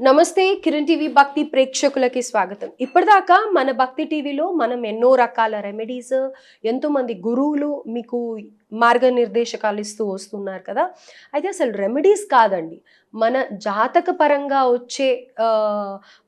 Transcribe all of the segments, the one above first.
నమస్తే కిరణ్ టీవీ భక్తి ప్రేక్షకులకి స్వాగతం. ఇప్పటిదాకా మన భక్తి టీవీలో మనం ఎన్నో రకాల రెమెడీస్ ఎంతోమంది గురువులు మీకు మార్గనిర్దేశకాలు ఇస్తూ వస్తున్నారు కదా. అయితే అసలు రెమెడీస్ కాదండి. మన జాతక పరంగా వచ్చే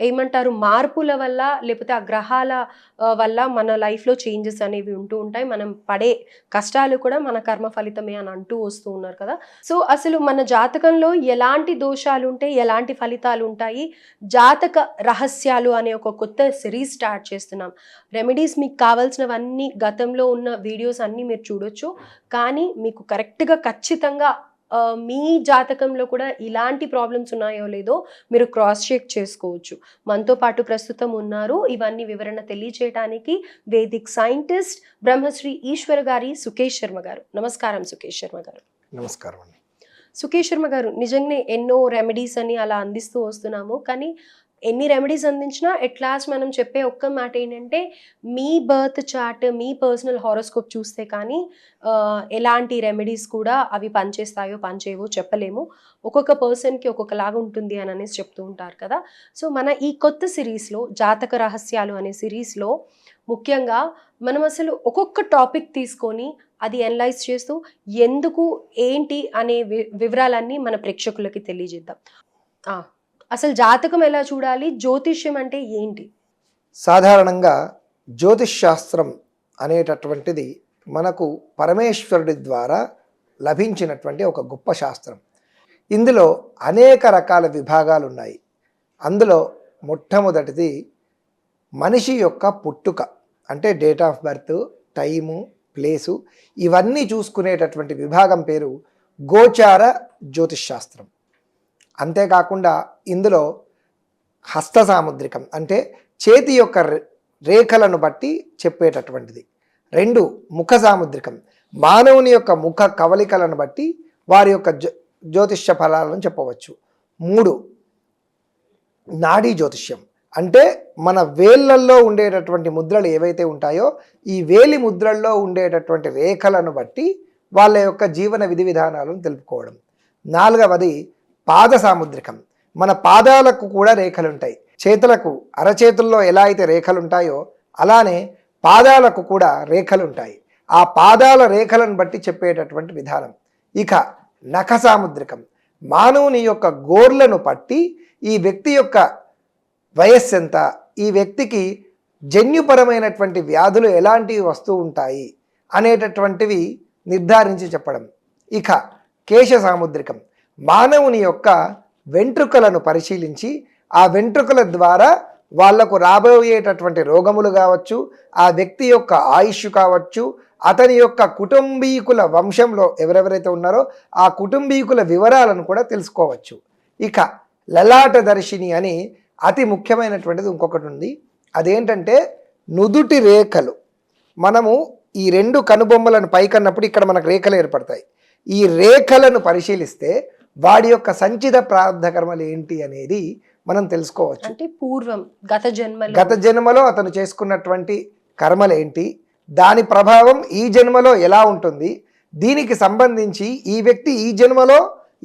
ఏమంటారు మార్పుల వల్ల లేకపోతే ఆ గ్రహాల వల్ల మన లైఫ్లో చేంజెస్ అనేవి ఉంటూ ఉంటాయి. మనం పడే కష్టాలు కూడా మన కర్మ ఫలితమే అని అంటూ వస్తూ ఉన్నారు కదా. సో అసలు మన జాతకంలో ఎలాంటి దోషాలు ఉంటాయి ఎలాంటి ఫలితాలు ఉంటాయి? జాతక రహస్యాలు అనే ఒక కొత్త సిరీస్ స్టార్ట్ చేస్తున్నాం. రెమెడీస్ మీకు కావాల్సినవన్నీ గతంలో ఉన్న వీడియోస్ అన్నీ మీరు చూడొచ్చు. కానీ మీకు కరెక్ట్గా ఖచ్చితంగా మీ జాతకంలో కూడా ఇలాంటి ప్రాబ్లమ్స్ ఉన్నాయో లేదో మీరు క్రాస్ చెక్ చేసుకోవచ్చు. మనతో పాటు ప్రస్తుతం ఉన్నారు. ఇవన్నీ వివరణ తెలియచేయడానికి వేదిక్ సైంటిస్ట్ బ్రహ్మశ్రీ ఈశ్వర్ గారి సుకేష్ శర్మ గారు. నమస్కారం సుకేష్ శర్మ గారు. నమస్కారం అండి. సుకేష్ శర్మ గారు నిజంగానే ఎన్నో రెమెడీస్ అని అలా అందిస్తూ వస్తున్నాము. కానీ ఎన్ని రెమెడీస్ అందించినా ఎట్ లాస్ట్ మనం చెప్పే ఒక్క మాట ఏంటంటే మీ బర్త్ చార్ట్ మీ పర్సనల్ హారోస్కోప్ చూస్తే కానీ ఎలాంటి రెమెడీస్ కూడా అవి పనిచేస్తాయో పనిచేయవో చెప్పలేము. ఒక్కొక్క పర్సన్కి ఒక్కొక్కలాగా ఉంటుంది అని అనేసి చెప్తూ ఉంటారు కదా. సో మన ఈ కొత్త సిరీస్లో జాతక రహస్యాలు అనే సిరీస్లో ముఖ్యంగా మనం అసలు ఒక్కొక్క టాపిక్ తీసుకొని అది ఎనలైజ్ చేస్తూ ఎందుకు ఏంటి అనే వి- వివరాలన్నీ మన ప్రేక్షకులకి తెలియజేద్దాం. అసలు జాతకం ఎలా చూడాలి? జ్యోతిష్యం అంటే ఏంటి? సాధారణంగా జ్యోతిష్ శాస్త్రం అనేటటువంటిది మనకు పరమేశ్వరుడి ద్వారా లభించినటువంటి ఒక గొప్ప శాస్త్రం. ఇందులో అనేక రకాల విభాగాలు ఉన్నాయి అందులో మొట్టమొదటిది మనిషి యొక్క పుట్టుక అంటే date of birth time place ఇవన్నీ చూసుకునేటటువంటి విభాగం పేరు గోచార జ్యోతిష్ శాస్త్రం అంతేకాకుండా ఇందులో హస్త సాముద్రికం అంటే చేతి యొక్క రేఖలను బట్టి చెప్పేటటువంటిది. రెండు ముఖ సాముద్రికం మానవుని యొక్క ముఖ కవలికలను బట్టి వారి యొక్క జ్యో జ్యోతిష్య ఫలాలను చెప్పవచ్చు. మూడు నాడీ జ్యోతిష్యం. అంటే మన వేళ్ళల్లో ఉండేటటువంటి ముద్రలు ఏవైతే ఉంటాయో ఈ వేలి ముద్రల్లో ఉండేటటువంటి రేఖలను బట్టి వాళ్ళ యొక్క జీవన విధి విధానాలను తెలుపుకోవడం. నాలుగవది పాద సాముద్రికం మన పాదాలకు కూడా రేఖలుంటాయి. చేతులకు అరచేతుల్లో ఎలా అయితే రేఖలు ఉంటాయో అలానే పాదాలకు కూడా రేఖలుంటాయి. ఆ పాదాల రేఖలను బట్టి చెప్పేటటువంటి విధానం. ఇక నఖ సాముద్రికం మానవుని యొక్క గోర్లను పట్టి ఈ వ్యక్తి యొక్క వయస్సు ఎంత? ఈ వ్యక్తికి జన్యుపరమైనటువంటి వ్యాధులు ఎలాంటివి వస్తూ ఉంటాయి అనేటటువంటివి నిర్ధారించి చెప్పడం. ఇక కేశ సాముద్రికం మానవుని యొక్క వెంట్రుకలను పరిశీలించి ఆ వెంట్రుకల ద్వారా వాళ్ళకు రాబోయేటటువంటి రోగములు కావచ్చు ఆ వ్యక్తి యొక్క ఆయుష్ కావచ్చు అతని యొక్క కుటుంబీకుల వంశంలో ఎవరెవరైతే ఉన్నారో ఆ కుటుంబీకుల వివరాలను కూడా తెలుసుకోవచ్చు. ఇక లలాట దర్శిని అని అతి ముఖ్యమైనటువంటిది ఇంకొకటి ఉంది. అదేంటంటే నుదుటి రేఖలు. మనము ఈ రెండు కనుబొమ్మలను పైకన్నప్పుడు ఇక్కడ మనకు రేఖలు ఏర్పడతాయి. ఈ రేఖలను పరిశీలిస్తే వాడి యొక్క సంచిత ప్రారంధ కర్మలు ఏంటి అనేది మనం తెలుసుకోవచ్చు. అంటే పూర్వం గత జన్మలో. గత జన్మలో అతను చేసుకున్నటువంటి కర్మలు ఏంటి? దాని ప్రభావం ఈ జన్మలో ఎలా ఉంటుంది? దీనికి సంబంధించి ఈ వ్యక్తి ఈ జన్మలో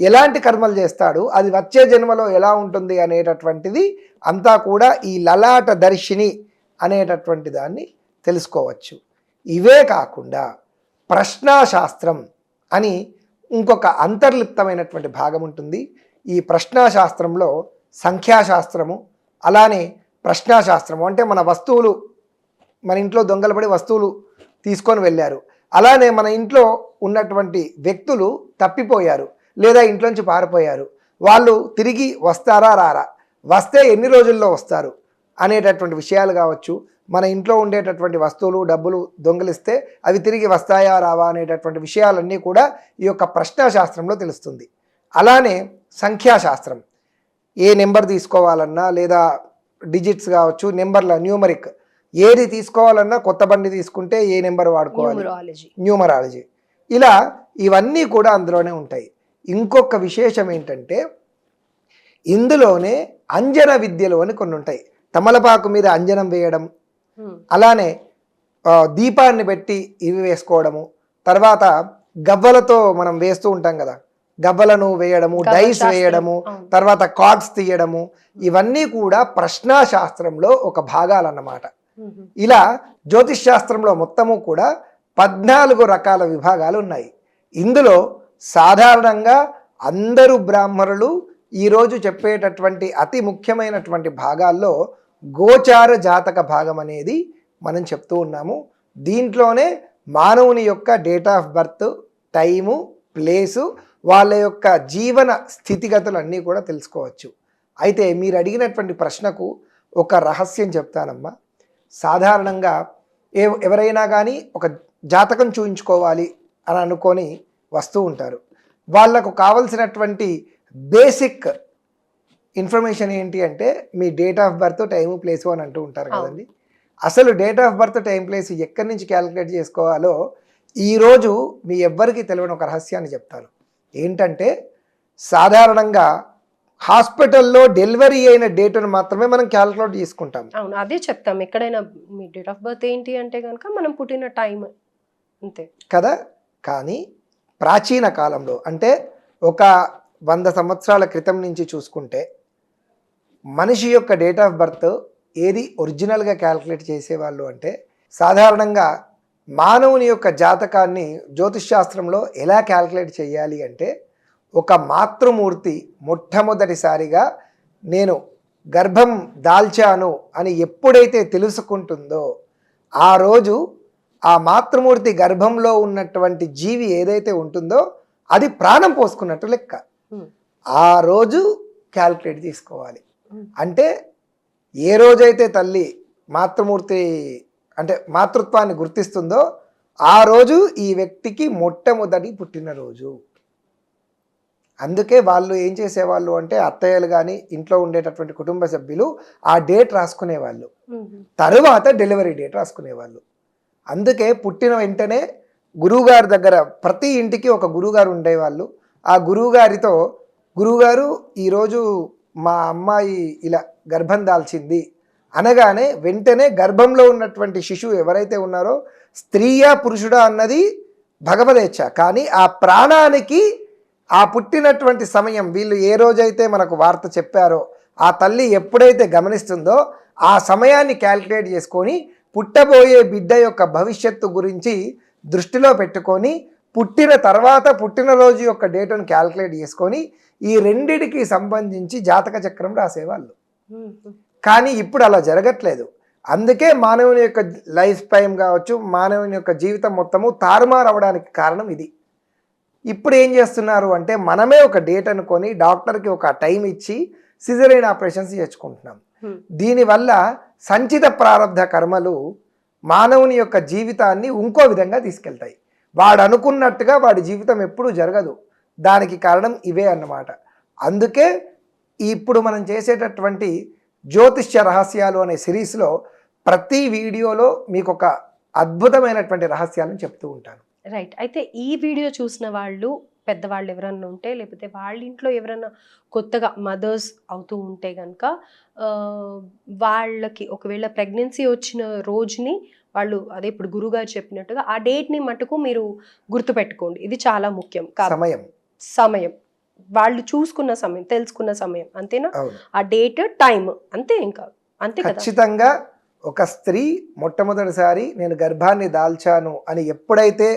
ఎలాంటి కర్మలు చేస్తాడు? అది వచ్చే జన్మలో ఎలా ఉంటుంది అనేటటువంటిది అంతా కూడా ఈ లలాట దర్శిని అనేటటువంటి దాన్ని తెలుసుకోవచ్చు. ఇవే కాకుండా ప్రశ్నాశాస్త్రం అని ఇంకొక అంతర్లిప్తమైనటువంటి భాగం ఉంటుంది. ఈ ప్రశ్నాశాస్త్రంలో సంఖ్యాశాస్త్రము అలానే ప్రశ్నాశాస్త్రము. అంటే మన వస్తువులు మన ఇంట్లో దొంగలు పడి వస్తువులు తీసుకొని వెళ్ళారు. అలానే మన ఇంట్లో ఉన్నటువంటి వ్యక్తులు తప్పిపోయారు లేదా ఇంట్లోంచి పారిపోయారు. వాళ్ళు తిరిగి వస్తారా రారా? వస్తే ఎన్ని రోజుల్లో వస్తారు అనేటటువంటి విషయాలు కావచ్చు మన ఇంట్లో ఉండేటటువంటి వస్తువులు డబ్బులు దొంగిలిస్తే అవి తిరిగి వస్తాయా రావా అనేటటువంటి విషయాలన్నీ కూడా ఈ యొక్క ప్రశ్నాశాస్త్రంలో తెలుస్తుంది. అలానే సంఖ్యాశాస్త్రం. ఏ నెంబర్ తీసుకోవాలన్నా లేదా డిజిట్స్ కావచ్చు నెంబర్ల న్యూమరిక్ ఏది తీసుకోవాలన్నా కొత్త బండి తీసుకుంటే ఏ నెంబర్ వాడుకోవాలి? న్యూమరాలజీ. న్యూమరాలజీ. ఇలా ఇవన్నీ కూడా అందులోనే ఉంటాయి. ఇంకొక విశేషం ఏంటంటే ఇందులోనే అంజన విద్యలు అని కొన్ని ఉంటాయి. తమలపాకు మీద అంజనం వేయడం అలానే దీపాన్ని పెట్టి ఇవి వేసుకోవడము తర్వాత గవ్వలతో మనం వేస్తూ ఉంటాం కదా గవ్వలను వేయడము డైస్. వేయడము. తర్వాత కార్డ్స్ తీయడము ఇవన్నీ కూడా ప్రశ్నా శాస్త్రంలో ఒక భాగాలన్నమాట. ఇలా జ్యోతిష్ శాస్త్రంలో మొత్తము కూడా పద్నాలుగు రకాల విభాగాలు ఉన్నాయి ఇందులో సాధారణంగా అందరూ బ్రాహ్మణులు ఈరోజు చెప్పేటటువంటి అతి ముఖ్యమైనటువంటి భాగాల్లో గోచార జాతక భాగం అనేది మనం చెప్తూ ఉన్నాము. దీంట్లోనే మానవుని యొక్క date of birth time place వాళ్ళ యొక్క జీవన స్థితిగతులు అన్నీ కూడా తెలుసుకోవచ్చు. అయితే మీరు అడిగినటువంటి ప్రశ్నకు ఒక రహస్యం చెప్తానమ్మా. సాధారణంగా ఏ ఎవరైనా కానీ ఒక జాతకం చూయించుకోవాలి అని అనుకొని వస్తూ ఉంటారు. వాళ్ళకు కావలసినటువంటి బేసిక్ ఇన్ఫర్మేషన్ ఏంటి అంటే మీ date of birth time place అని అంటూ ఉంటారు. కదండి. అసలు date of birth time place ఎక్కడి నుంచి క్యాలిక్యులేట్ చేసుకోవాలో ఈరోజు మీ ఎవ్వరికి తెలియని ఒక రహస్యాన్ని చెప్తాను ఏంటంటే సాధారణంగా హాస్పిటల్లో డెలివరీ అయిన డేట్ను మాత్రమే మనం క్యాలిక్యులేట్ చేసుకుంటాం అవును అదే చెప్తాం. ఎక్కడైనా మీ డేట్ ఆఫ్ బర్త్ ఏంటి అంటే కనుక మనం పుట్టిన టైం అంతే. కదా? కానీ ప్రాచీన కాలంలో అంటే ఒక వంద సంవత్సరాల క్రితం నుంచి చూసుకుంటే మనిషి యొక్క డేట్ ఆఫ్ బర్త్ ఏది ఒరిజినల్గా క్యాల్కులేట్ చేసేవాళ్ళు అంటే సాధారణంగా మానవుని యొక్క జాతకాన్ని జ్యోతిష్ శాస్త్రంలో ఎలా క్యాల్కులేట్ చేయాలి అంటే ఒక మాతృమూర్తి మొట్టమొదటిసారిగా నేను గర్భం దాల్చాను అని ఎప్పుడైతే తెలుసుకుంటుందో ఆ రోజు ఆ మాతృమూర్తి గర్భంలో ఉన్నటువంటి జీవి ఏదైతే ఉంటుందో అది ప్రాణం పోసుకున్నట్టు లెక్క. ఆ రోజు క్యాల్కులేట్ చేసుకోవాలి Hmm. అంటే ఏ రోజైతే తల్లి మాతృమూర్తి అంటే మాతృత్వాన్ని గుర్తిస్తుందో ఆ రోజు ఈ వ్యక్తికి మొట్టమొదటి పుట్టినరోజు. అందుకే వాళ్ళు ఏం చేసేవాళ్ళు అంటే అత్తయ్యలు కానీ ఇంట్లో ఉండేటటువంటి కుటుంబ సభ్యులు ఆ డేట్ రాసుకునేవాళ్ళు. తరువాత డెలివరీ డేట్ రాసుకునేవాళ్ళు. అందుకే పుట్టిన వెంటనే గురువుగారి దగ్గర ప్రతి ఇంటికి ఒక గురువుగారు ఉండేవాళ్ళు. ఆ గురువుగారితో గురువుగారు ఈరోజు మా అమ్మాయి ఇలా గర్భం దాల్చింది అనగానే వెంటనే గర్భంలో ఉన్నటువంటి శిశువు ఎవరైతే ఉన్నారో స్త్రీయా పురుషుడా అన్నది భగవదేచ్ఛ కానీ ఆ ప్రాణానికి ఆ పుట్టినటువంటి సమయం వీళ్ళు ఏ రోజైతే మనకు వార్త చెప్పారో ఆ తల్లి ఎప్పుడైతే గమనిస్తుందో ఆ సమయాన్ని క్యాల్కులేట్ చేసుకొని పుట్టబోయే బిడ్డ యొక్క భవిష్యత్తు గురించి దృష్టిలో పెట్టుకొని పుట్టిన తర్వాత పుట్టినరోజు యొక్క డేటును క్యాల్కులేట్ చేసుకొని ఈ రెండిటికి సంబంధించి జాతక చక్రం రాసేవాళ్ళు. కానీ ఇప్పుడు అలా జరగట్లేదు అందుకే మానవుని యొక్క లైఫ్ టైం కావచ్చు మానవుని యొక్క జీవితం మొత్తము తారుమారు అవ్వడానికి కారణం ఇది ఇప్పుడు ఏం చేస్తున్నారు అంటే మనమే ఒక డేట్ అనుకొని డాక్టర్కి ఒక టైం ఇచ్చి సిజరైన్ ఆపరేషన్స్ చేసుకుంటున్నాం. దీనివల్ల సంచిత ప్రారంధ కర్మలు మానవుని యొక్క జీవితాన్ని ఇంకో విధంగా తీసుకెళ్తాయి వాడు అనుకున్నట్టుగా వాడి జీవితం ఎప్పుడూ జరగదు. దానికి కారణం ఇవే అన్నమాట. అందుకే ఇప్పుడు మనం చేసేటటువంటి జ్యోతిష్య రహస్యాలు అనే సిరీస్లో ప్రతి వీడియోలో మీకు ఒక అద్భుతమైనటువంటి రహస్యాలను చెప్తూ ఉంటాను. రైట్. అయితే ఈ వీడియో చూసిన వాళ్ళు పెద్దవాళ్ళు ఎవరన్నా ఉంటే లేకపోతే వాళ్ళ ఇంట్లో ఎవరన్నా కొత్తగా మదర్స్ అవుతూ ఉంటే కనుక వాళ్ళకి ఒకవేళ ప్రెగ్నెన్సీ వచ్చిన రోజుని వాళ్ళు అదే ఇప్పుడు గురుగారు చెప్పినట్టుగా ఆ డేట్ని మటుకు మీరు గుర్తుపెట్టుకోండి. ఇది చాలా ముఖ్యం. సమయం. సమయం. వాళ్ళు చూసుకున్న సమయం తెలుసుకున్న సమయం. అంతేనా? ఆ డేట్ టైం అంతే ఇంకా. అంతే ఖచ్చితంగా ఒక స్త్రీ మొట్టమొదటిసారి నేను గర్భాన్ని దాల్చాను అని ఎప్పుడైతే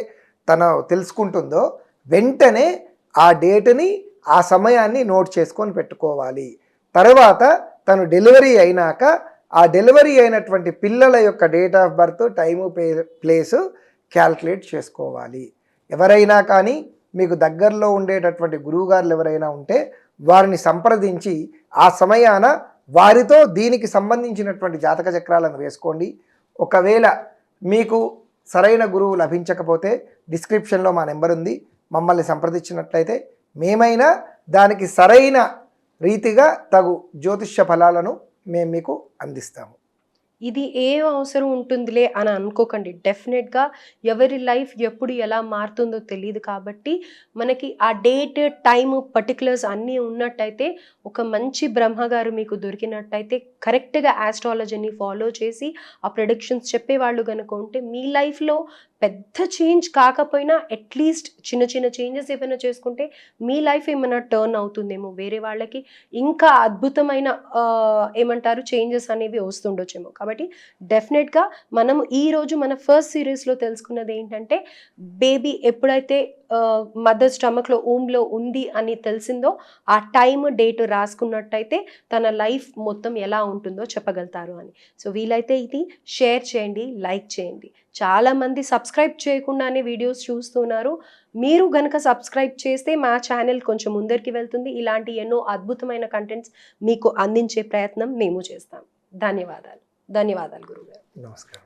తను తెలుసుకుంటుందో వెంటనే ఆ డేట్ని ఆ సమయాన్ని నోట్ చేసుకొని పెట్టుకోవాలి. తర్వాత తను డెలివరీ అయినాక ఆ డెలివరీ అయినటువంటి పిల్లల యొక్క డేట్ ఆఫ్ బర్త్ టైము ప్లే ప్లేసు క్యాల్కులేట్ చేసుకోవాలి. ఎవరైనా కానీ మీకు దగ్గరలో ఉండేటటువంటి గురువుగారులు ఎవరైనా ఉంటే వారిని సంప్రదించి ఆ సమయాన వారితో దీనికి సంబంధించినటువంటి జాతక చక్రాలను వేసుకోండి. ఒకవేళ మీకు సరైన గురువు లభించకపోతే డిస్క్రిప్షన్లో మా నెంబర్ ఉంది. మమ్మల్ని సంప్రదించినట్లయితే మేమైనా దానికి సరైన రీతిగా తగు జ్యోతిష్య ఫలాలను మేము మీకు అందిస్తాము. ఇది ఏం అవసరం ఉంటుందిలే అని అనుకోకండి. డెఫినెట్గా ఎవరి లైఫ్ ఎప్పుడు ఎలా మారుతుందో తెలియదు కాబట్టి మనకి ఆ డేట్ టైం పర్టికులర్స్ అన్నీ ఉన్నట్టయితే ఒక మంచి బ్రహ్మగారు మీకు దొరికినట్టయితే కరెక్ట్గా ఆస్ట్రాలజీని ఫాలో చేసి ఆ ప్రొడిక్షన్స్ చెప్పేవాళ్ళు కనుక ఉంటే మీ లైఫ్లో పెద్ద చేంజ్ కాకపోయినా అట్లీస్ట్ చిన్న చిన్న చేంజెస్ ఏమైనా చేసుకుంటే మీ లైఫ్ ఏమైనా టర్న్ అవుతుందేమో. వేరే వాళ్ళకి ఇంకా అద్భుతమైన ఏమంటారు చేంజెస్ అనేవి వస్తుండొచ్చేమో. కాబట్టి డెఫినెట్గా మనం ఈ రోజు మన ఫస్ట్ సిరీస్లో తెలుసుకున్నది ఏంటంటే బేబీ ఎప్పుడైతే మదర్ స్టమక్లో ఊమ్లో ఉంది అని తెలిసిందో ఆ టైం డేట్ రాసుకున్నట్టయితే తన లైఫ్ మొత్తం ఎలా ఉంటుందో చెప్పగలుగుతారు అని. సో వీలైతే ఇది షేర్ చేయండి లైక్ చేయండి. చాలామంది సబ్స్క్రైబ్ చేయకుండానే వీడియోస్ చూస్తున్నారు. మీరు గనక సబ్స్క్రైబ్ చేస్తే మా ఛానల్ కొంచెం ముందరికి వెళ్తుంది. ఇలాంటి ఎన్నో అద్భుతమైన కంటెంట్స్ మీకు అందించే ప్రయత్నం మేము చేస్తాం. ధన్యవాదాలు. ధన్యవాదాలు గురుగారు నమస్కారం